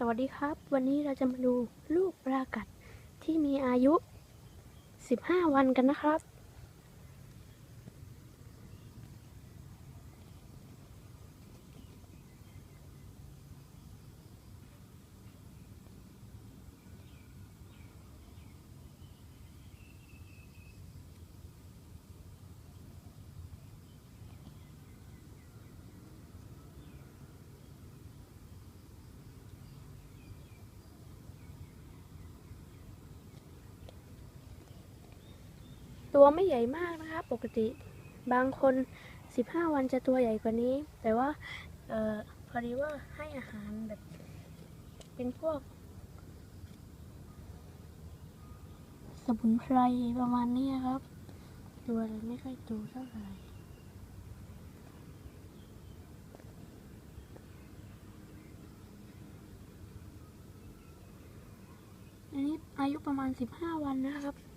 สวัสดีครับ วันนี้เราจะมาดูลูกปลากัดที่มีอายุ 15 วันกันนะครับ ตัวไม่ใหญ่มากนะครับปกติบางคน 15 วันจะตัวใหญ่กว่านี้ แต่ว่าออพอดีว่าให้อาหารแบบ เป็นพวก สมุนไพรประมาณนี้ครับ ตัวเลยไม่ค่อยโตเท่าไหร่อันนี้อายุประมาณ 15 วันนะครับ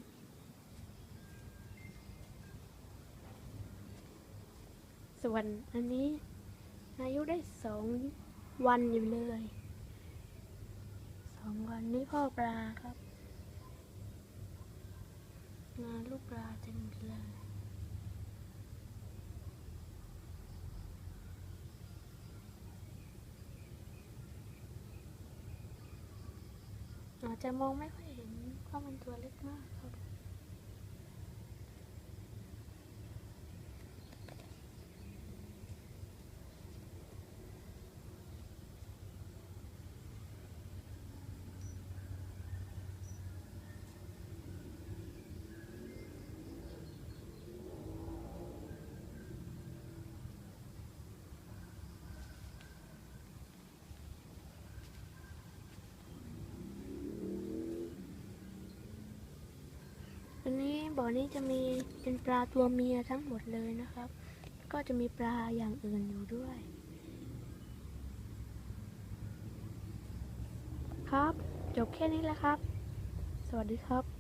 ส่วนอันนี้อายุได้สองวันอยู่เลยสองวันนี่พ่อปลาครับงานลูกปลาเต็มเลยอาจจะมองไม่ค่อยเห็นเพราะมันตัวเล็กมากครับันนี้บ่อนี้จะมีเป็นปลาตัวเมียทั้งหมดเลยนะครับ ก็จะมีปลาอย่างอื่นอยู่ด้วย ครับ จบแค่นี้แหละครับ สวัสดีครับ